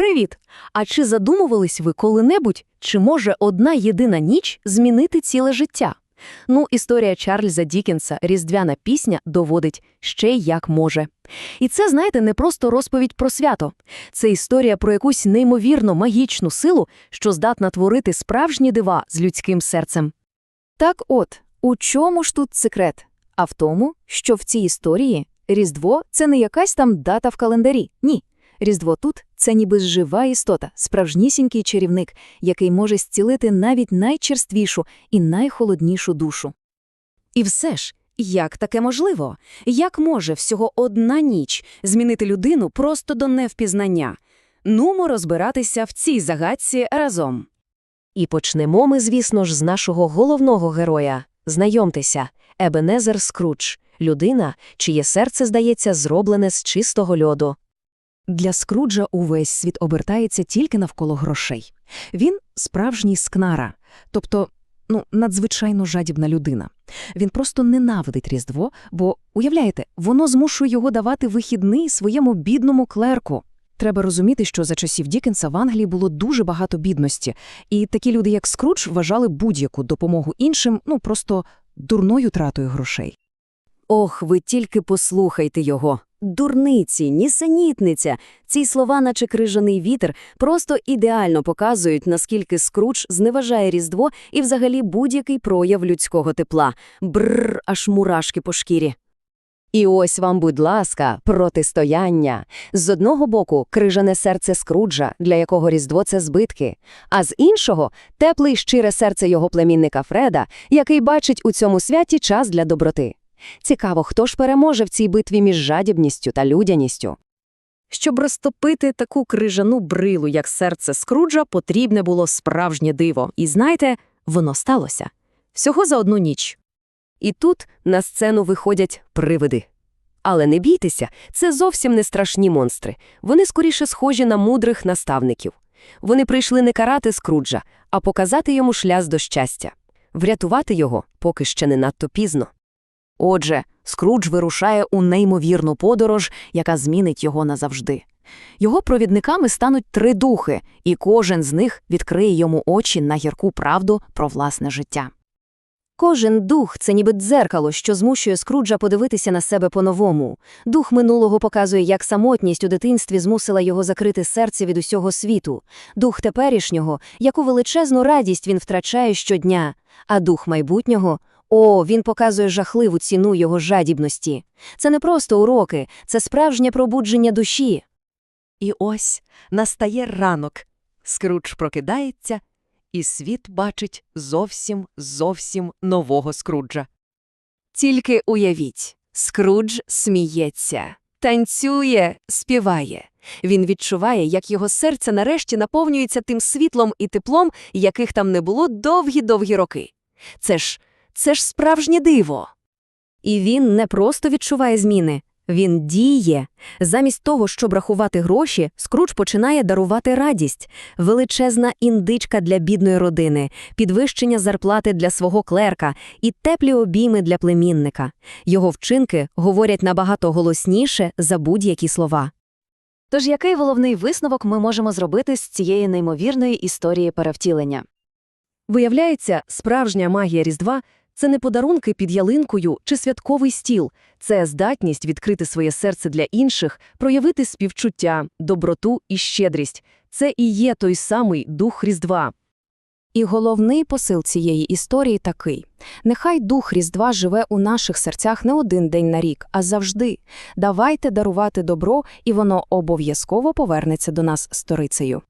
Привіт! А чи задумувались ви коли-небудь, чи може одна єдина ніч змінити ціле життя? Ну, історія Чарльза Дікенса «Різдвяна пісня» доводить ще як може. І це, знаєте, не просто розповідь про свято. Це історія про якусь неймовірно магічну силу, що здатна творити справжні дива з людським серцем. Так от, у чому ж тут секрет? А в тому, що в цій історії Різдво – це не якась там дата в календарі. Ні. Різдво тут – це ніби жива істота, справжнісінький чарівник, який може зцілити навіть найчерствішу і найхолоднішу душу. І все ж, як таке можливо? Як може всього одна ніч змінити людину просто до невпізнання? Нумо розбиратися в цій загадці разом. І почнемо ми, звісно ж, з нашого головного героя. Знайомтеся, Ебенезер Скрудж – людина, чиє серце, здається, зроблене з чистого льоду. Для Скруджа увесь світ обертається тільки навколо грошей. Він справжній скнара, тобто, ну, надзвичайно жадібна людина. Він просто ненавидить Різдво, бо, уявляєте, воно змушує його давати вихідний своєму бідному клерку. Треба розуміти, що за часів Дікенса в Англії було дуже багато бідності, і такі люди, як Скрудж, вважали будь-яку допомогу іншим, ну, просто дурною тратою грошей. Ох, ви тільки послухайте його. Дурниці, нісенітниця. Ці слова, наче крижаний вітер, просто ідеально показують, наскільки Скрудж зневажає Різдво і взагалі будь-який прояв людського тепла. Бррр, аж мурашки по шкірі. І ось вам, будь ласка, протистояння. З одного боку – крижане серце Скруджа, для якого Різдво – це збитки, а з іншого – тепле й щире серце його племінника Фреда, який бачить у цьому святі час для доброти. Цікаво, хто ж переможе в цій битві між жадібністю та людяністю? Щоб розтопити таку крижану брилу, як серце Скруджа, потрібне було справжнє диво. І знаєте, воно сталося. Всього за одну ніч. І тут на сцену виходять привиди. Але не бійтеся, це зовсім не страшні монстри. Вони скоріше схожі на мудрих наставників. Вони прийшли не карати Скруджа, а показати йому шлях до щастя. Врятувати його поки ще не надто пізно. Отже, Скрудж вирушає у неймовірну подорож, яка змінить його назавжди. Його провідниками стануть три духи, і кожен з них відкриє йому очі на гірку правду про власне життя. Кожен дух це ніби дзеркало, що змушує Скруджа подивитися на себе по-новому. Дух минулого показує, як самотність у дитинстві змусила його закрити серце від усього світу. Дух теперішнього, яку величезну радість він втрачає щодня. А дух майбутнього о, він показує жахливу ціну його жадібності. Це не просто уроки, це справжнє пробудження душі. І ось настає ранок. Скрудж прокидається, і світ бачить зовсім зовсім нового Скруджа. Тільки уявіть, Скрудж сміється, танцює, співає. Він відчуває, як його серце нарешті наповнюється тим світлом і теплом, яких там не було довгі-довгі роки. Це ж це ж справжнє диво. І він не просто відчуває зміни, він діє. Замість того, щоб рахувати гроші, Скрудж починає дарувати радість, величезна індичка для бідної родини, підвищення зарплати для свого клерка і теплі обійми для племінника. Його вчинки говорять набагато голосніше за будь-які слова. Тож який головний висновок ми можемо зробити з цієї неймовірної історії перевтілення? Виявляється, справжня магія Різдва це не подарунки під ялинкою чи святковий стіл, це здатність відкрити своє серце для інших, проявити співчуття, доброту і щедрість. Це і є той самий дух Різдва. І головний посил цієї історії такий: нехай дух Різдва живе у наших серцях не один день на рік, а завжди. Давайте дарувати добро, і воно обов'язково повернеться до нас сторицею.